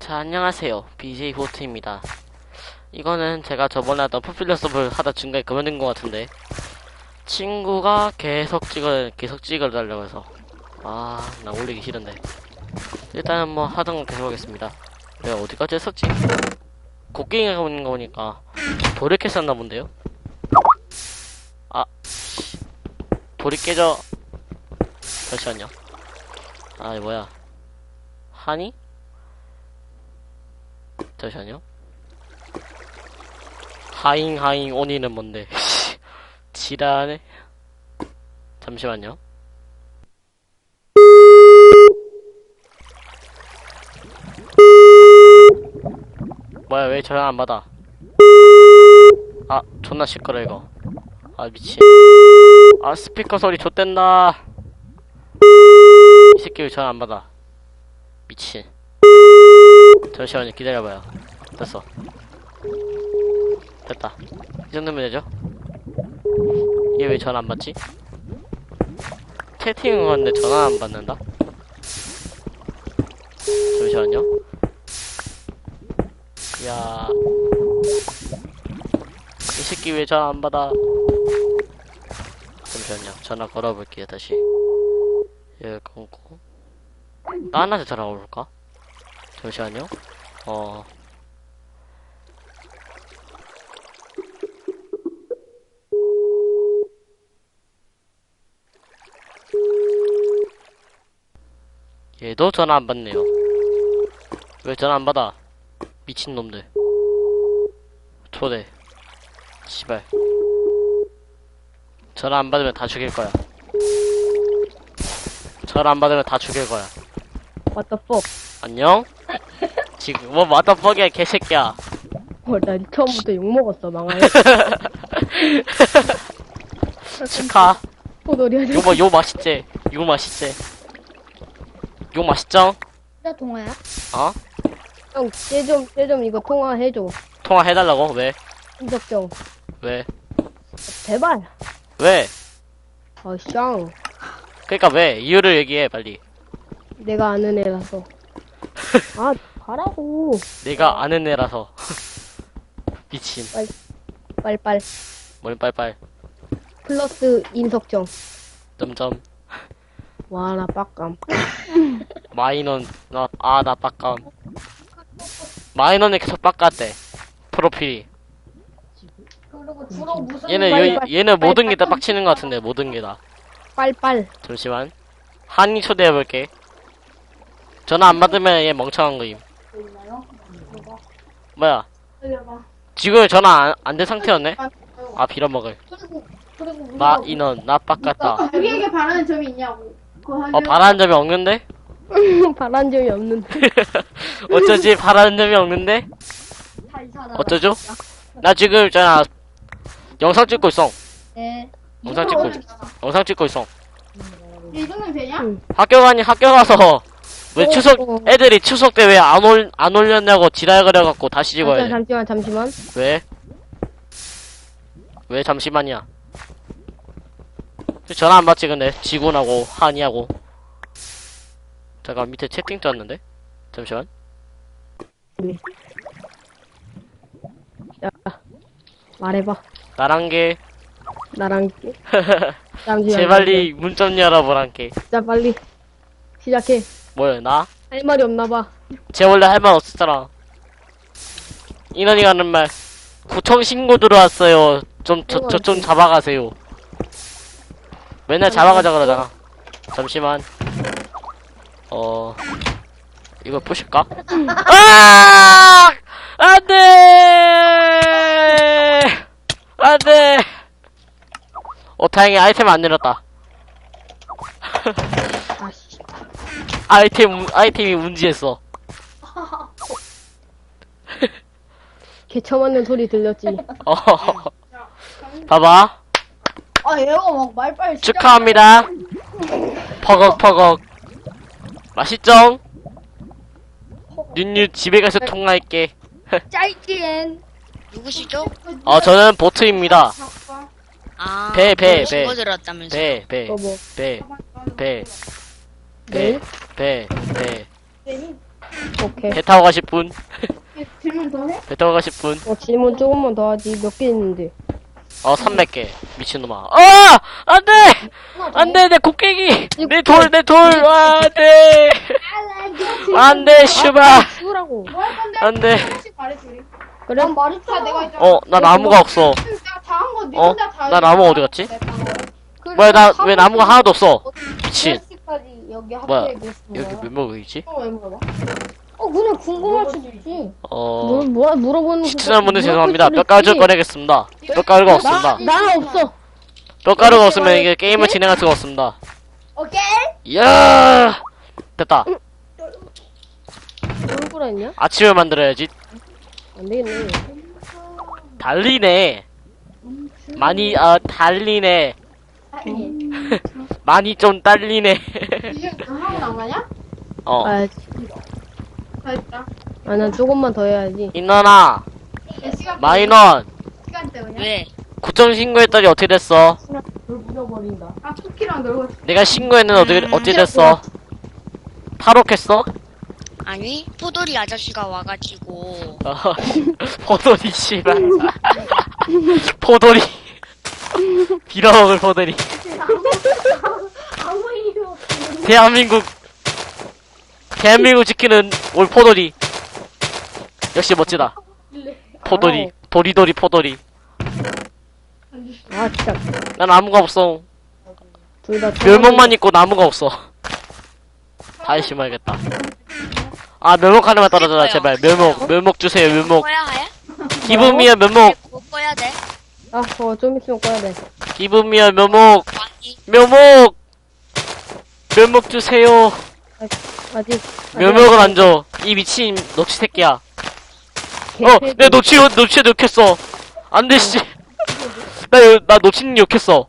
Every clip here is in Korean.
자, 안녕하세요. BJ 호트입니다. 이거는 제가 저번에 하던 포퓰러 서브를 하다 중간에 그만둔 것 같은데, 친구가 계속 찍어, 계속 찍어달라고 해서, 아, 나 올리기 싫은데. 일단은 뭐 하던 거 계속 하겠습니다. 내가 어디까지 했었지? 곡괭이가 있는 거 보니까, 돌을 캤었나 본데요? 아, 씨. 돌이 깨져. 잠시만요. 아, 이 뭐야. 하니? 잠시만요. 하잉 하잉 오니는 뭔데? 지랄하네. 잠시만요. 뭐야 왜 전화 안 받아? 아 존나 시끄러 이거. 아 미친. 아 스피커 소리 좆된다. 이 새끼 왜 전화 안 받아? 미친. 잠시만요 기다려봐요 됐어 됐다 이 정도면 되죠? 얘 왜 전화 안 받지? 채팅은 건데 전화 안 받는다? 잠시만요 야... 이 새끼 왜 전화 안 받아 잠시만요 전화 걸어볼게요 다시 얘 끊고 나한테 전화 올까? 잠시만요. 어. 얘도 전화 안 받네요. 왜 전화 안 받아? 미친놈들. 초대. 씨발. 전화 안 받으면 다 죽일 거야. 전화 안 받으면 다 죽일 거야. What the fuck? 안녕? 지금 뭐 마더퍽이야 개새끼야 어, 난 처음부터 욕먹었어, 망할. 축하 포도리 하자. 요거 요 맛있지? 요 맛있지? 요 맛있죠? 나 동아야? 어? 형, 쟤 좀, 쟤 좀 이거 통화해줘. 통화해달라고? 왜? 인석정. 왜? 제발. 왜? 아, 쌍. 그니까 왜? 이유를 얘기해 빨리 내가 아는 애라서. 아, 가라고. 내가 아는 애라서 미친 빨빨. 뭘 빨빨 플러스 인석정. 점점 와, 나 빡감. 마이넌 나아 나 빡감 마이넌이 계속 빡갔대 프로필이 그리고 주로 무슨 얘는 빨리, 빨리, 얘는 빨리, 모든 게 다. 빡치는 것 같은데 모든 게 다 빨빨. 잠시만. 한이 초대해볼게. 전화 안 받으면 얘 멍청한 거임. 뭐야? 지금 전화 안된 상태였네? 아, 빌어먹을. 그리고 나, 인원, 나 빡같다. 우리에게 바라는 점이 있냐고. 어, 바라는 점이 없는데? 바란 적이 없는데. 어쩌지? 바라는 점이 없는데? 어쩌죠? 나 지금 있잖아. 영상 찍고 있어. 네. 영상 찍고 있어. 영상 찍고 있어. 이 정도면 되냐? 응. 학교 가니 학교 가서 왜 어, 추석, 어. 애들이 추석 때 왜 안 올, 안 올렸냐고 지랄거려갖고 다시 찍어야 잠시만, 돼. 잠시만, 잠시만. 왜? 왜 잠시만이야? 전화 안 받지 근데 지구나고 한이하고 잠깐 밑에 채팅 떴는데 잠시만 야, 말해봐. 나랑 게 나랑. 잠시만. 제발리 문 좀 열어보란 게 자, 빨리. 시작해. 뭐야 나? 할 말이 없나봐. 쟤 원래 할 말 없었잖아 인원이 가는 말 구청 신고 들어왔어요 좀 저 저 좀 잡아가세요 맨날 잡아가자 그러잖아 잠시만. 어 이거 부실까? 아! 안돼! 안돼! 어 다행히 아이템 안 내렸다. 아이템 운- 아이템이 운지했어. 개 처맞는 소리 들렸지. 어 봐봐 아 얘가 막 말빨 진짜 축하합니다. 퍼걱퍼걱. 맛있죠? 윤유 집에 가서 통화할게. 짧긴. 누구시죠? 어, 저는 보트입니다. 아, 배, 배, 신고 배. 들었다면서. 배, 배, 뭐, 뭐. 배, 배, 네? 배, 배, 배. 오케이. 배 타고 가실 분? 질문 더 해? 배 타고 가실 분? 어, 질문 조금만 더 하지. 몇 개 있는데. 어, 300개. 미친놈아. 아! 안 돼! 안 돼, 내 곡괭이! 내 돌, 내 돌! 아, 안 돼! 안 돼, 슈바! 치우라고. 뭐할 건데? 안 돼. 하나씩 말해줘. 우리. 그래? 난 말했잖아. 내가 있잖아. 어, 나 나무가 없어. 내가 다한 거, 네 어? 혼자 다나 나무 어디 갔지? 뭐야, 나, 왜 나무가 하나도 없어? 미친. 까지 여기 뭐야, 학교에. 여기 몇 명이지? 어, 왜 물어봐? 어, 그냥 궁금할 수도 있지. 어, 뭐, 뭐, 물어보는 거. 시청자 분들 죄송합니다. 뼈가루 꺼내겠습니다. 뼈가루가 없습니다. 나 없어. 뼈가루가 없으면 이게 게임을 진행할 수가 없습니다. 오케이? 이야! 됐다. 얼굴 했냐? 아침을 만들어야지. 안 되겠네. 달리네. 많이, 아, 달리네. 아니. 많이 좀 딸리네. 이제 다 하고 나가냐? 어. 아, 다 했다. 아, 난 조금만 더 해야지. 인원아, 몇 시간 마이넌, 시간 때문에? 왜? 구청 신고했더니 어떻게 됐어? 아, 쿠키랑 놀고. 내가 신고했는데 어떻게, 어떻게 됐어? 탈옥했어? 아니, 포돌이 아저씨가 와가지고, 어, 포도리, 씨발. 포도리. 빌어먹을 포도리. 아무 이유 없어. 대한민국, 대한민국 지키는 올 포도리. 역시 멋지다. 포도리. 도리도리 포도리. 아, 진짜. 난 나무가 없어. 둘 다. 멸목만 있고 나무가 없어. 다시 심어야겠다. 아, 멸목 하나만 떨어져라, 제발. 멸목, 멸목 주세요, 멸목. 해? 기분미어 멸목, 뭐 꺼야 돼? 아, 어, 좀 있으면 꺼야 돼. 기분미어 멸목, 많이. 멸목! 멸목 주세요. 아직. 멸목을 안 줘. 이 미친 녹취 새끼야. 어. 내 녹취, 녹취에 욕했어. 안 돼, 씨. 나, 여- 나 녹취는 욕했어.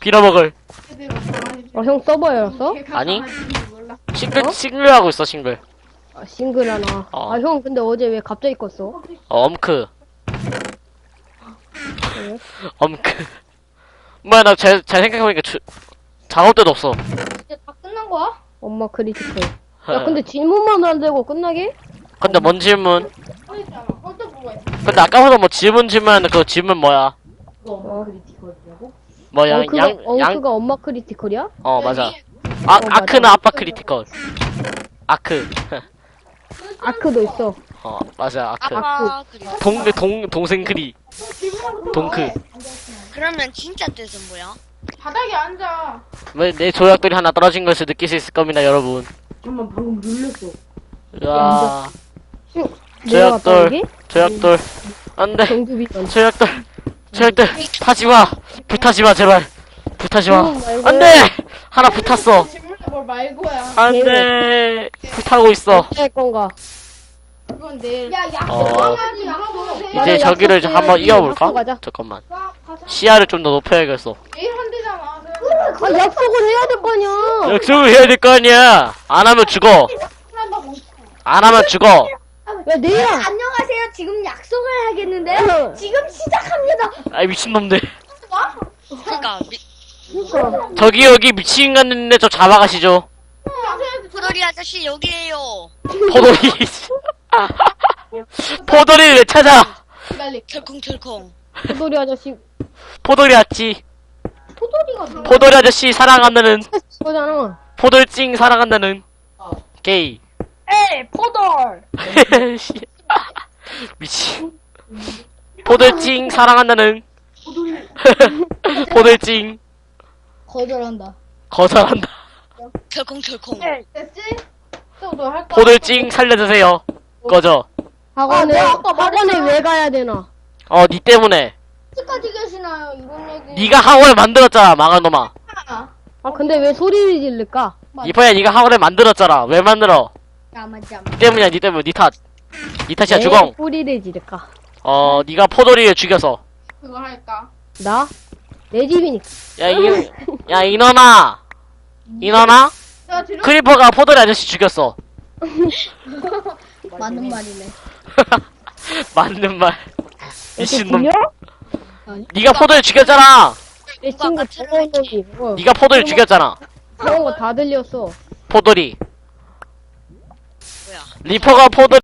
빌어먹을. 어, 형 서버 열었어? 아니. 싱글, 어? 싱글 하고 있어, 싱글. 아, 싱글 하나. 어. 아, 형, 근데 어제 왜 갑자기 껐어? 어, 엄크. 왜? 엄크. 뭐야, 나 잘, 잘 생각해보니까 주, 작업대도 없어. 이제 다 끝난 거야? 엄마 크리티컬. 야, 근데 질문만 안 되고 끝나게? 근데 뭔 질문? 어. 어, 있어? 근데 아까부터 뭐 질문 질문하는데 그거 질문 뭐야? 어. 뭐야, 엉크가, 양, 양, 엉크가 엄마 크리티컬이야? 어, 맞아. 아, 어, 맞아. 아크는 아빠 크리티컬. 아크. 아크도 있어. 어, 맞아, 아크. 아빠. 동, 동, 동생 크리. 동크. 그러면 진짜 뜻은 뭐야? 바닥에 앉아. 왜, 내 조약돌이 하나 떨어진 것을 느낄 수 있을 겁니다, 여러분. 잠깐만, 방금 눌렸어. 야 내려갔다 조약돌. 여기? 조약돌. 안 돼. 정규비전. 조약돌. 조약돌. 타지 마. 불타지 마, 제발. 불타지 마. 응, 말고. 안 돼! 하나 붙었어. 질문을 뭘 말고야. 안 돼. 불타고 있어. 할 건가? 그건 내일. 야, 야, 어. 하지. 이제 저기를 한번. 이어볼까? 잠깐만. 시야를 좀 더 높여야겠어. 내일 아. 아, 약속을 해야 될거 아니야! 약속을 해야 될 거 아니야. 안 하면 죽어. 안 하면 죽어. 야, 내일아! 안녕하세요. 지금 약속을 하겠는데 어. 지금 시작합니다. 아이 미친놈들. 그니까, 미, 그니까. 저기 여기 미친 갔는데 저 잡아가시죠. 포돌이 아저씨 여기에요. 포도리. 포도리를 왜 찾아? 빨리. 철컹철컹. 소돌이 아저씨, 포도리 왔지. 포도리가 누구? 포도리 아저씨 사랑한다는. 거잖아. 포돌찡 사랑한다는. 게이. 에이, 포돌. 씨. 미친. 포돌찡 사랑한다는. 포돌찡 거절한다. 거절한다. 됐지? 또너할 거. 포돌찡 살려주세요. 꺼져. 학원에, 아, 내가 아까 학원에 말했잖아. 왜 가야 되나? 어, 니 때문에. 어디까지 계시나요? 이런 얘기. 니가 학원을 만들었잖아, 망한 놈아. 아, 근데 왜 소리를 지를까? 이번에 니가 학원을 만들었잖아. 왜 만들어? 야, 맞아. 니 때문이야, 니 때문. 니 탓. 니 탓이야, 왜 주공. 소리를 지를까? 어, 니가 포도리를 죽여서. 그거 할까? 나? 내 집이니까. 야, 이, 야, 인원아. 인원아? 내가 들은 크리퍼가 포도리 아저씨 죽였어. 맞는 말이네. 맞는 말. 이렇게 미친놈. 들려? 니가 포도리 죽였잖아. 내 친구 저런 놈이. 어, 니가 포도리 죽였잖아. 그런 거 다 들렸어. 포도리. 뭐야. 리퍼가 포드